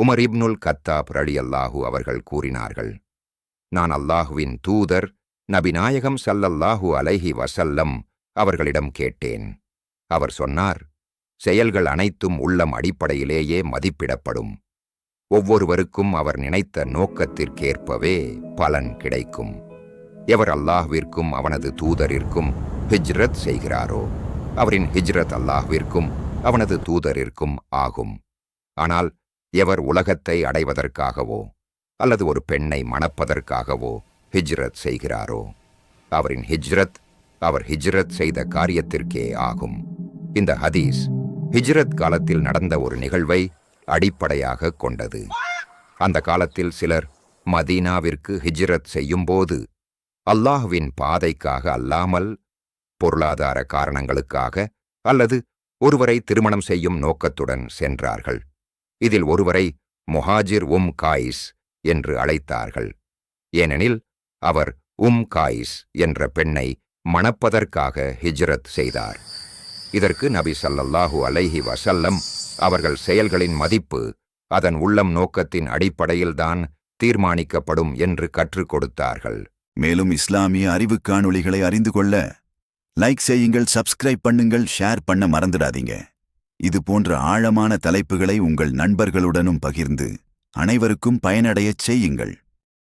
Umar இப்னுல் கத்தாப் ரலியல்லாஹு அவர்கள் கூறினார்கள் நான் அல்லாஹுவின் தூதர் நபிநாயகம் சல்லல்லாஹு அலைஹி வசல்லம் அவர்களிடம் கேட்டேன். அவர் சொன்னார் செயல்கள் அனைத்தும் உள்ளம் அடிப்படையிலேயே மதிப்பிடப்படும். ஒவ்வொருவருக்கும் அவர் நினைத்த நோக்கத்திற்கேற்பவே பலன் கிடைக்கும். எவர் அல்லாஹ்விற்கும் அவனது தூதரிற்கும் ஹிஜ்ரத் செய்கிறாரோ அவரின் ஹிஜ்ரத் அல்லாஹ்விற்கும் அவனது தூதரிற்கும் ஆகும். ஆனால் எவர் உலகத்தை அடைவதற்காகவோ அல்லது ஒரு பெண்ணை மணப்பதற்காகவோ ஹிஜ்ரத் செய்கிறாரோ? அவரின் ஹிஜ்ரத் அவர் ஹிஜ்ரத் செய்த காரியத்திற்கே ஆகும். இந்த ஹதீஸ் ஹிஜ்ரத் காலத்தில் நடந்த ஒரு நிகழ்வை அடிப்படையாக கொண்டது. அந்த காலத்தில் சிலர் மதீனாவிற்கு ஹிஜ்ரத் செய்யும்போது அல்லாஹ்வின் பாதைக்காக அல்லாமல் பொருளாதார காரணங்களுக்காக அல்லது ஒருவரை திருமணம் செய்யும் நோக்கத்துடன் சென்றார்கள். இதில் ஒருவரை முஹாஜிர் உம் காயிஸ் என்று அழைத்தார்கள். ஏனெனில் அவர் உம் காயிஸ் என்ற பெண்ணை மணப்பதற்காக ஹிஜ்ரத் செய்தார். இதற்கு நபி சல்லல்லாஹு அலைஹி வசல்லம் அவர்கள் செயல்களின் மதிப்பு அதன் உள்ளம் நோக்கத்தின் அடிப்படையில்தான் தீர்மானிக்கப்படும் என்று கற்றுக் கொடுத்தார்கள். மேலும் இஸ்லாமிய அறிவு காணொளிகளை அறிந்து கொள்ள லைக் செய்யுங்கள் சப்ஸ்கிரைப் பண்ணுங்கள் ஷேர் பண்ண மறந்துடாதீங்க. இது போன்ற ஆழமான தலைப்புகளை உங்கள் நண்பர்களுடனும் பகிர்ந்து அனைவருக்கும் பயனடையச் செய்யுங்கள்.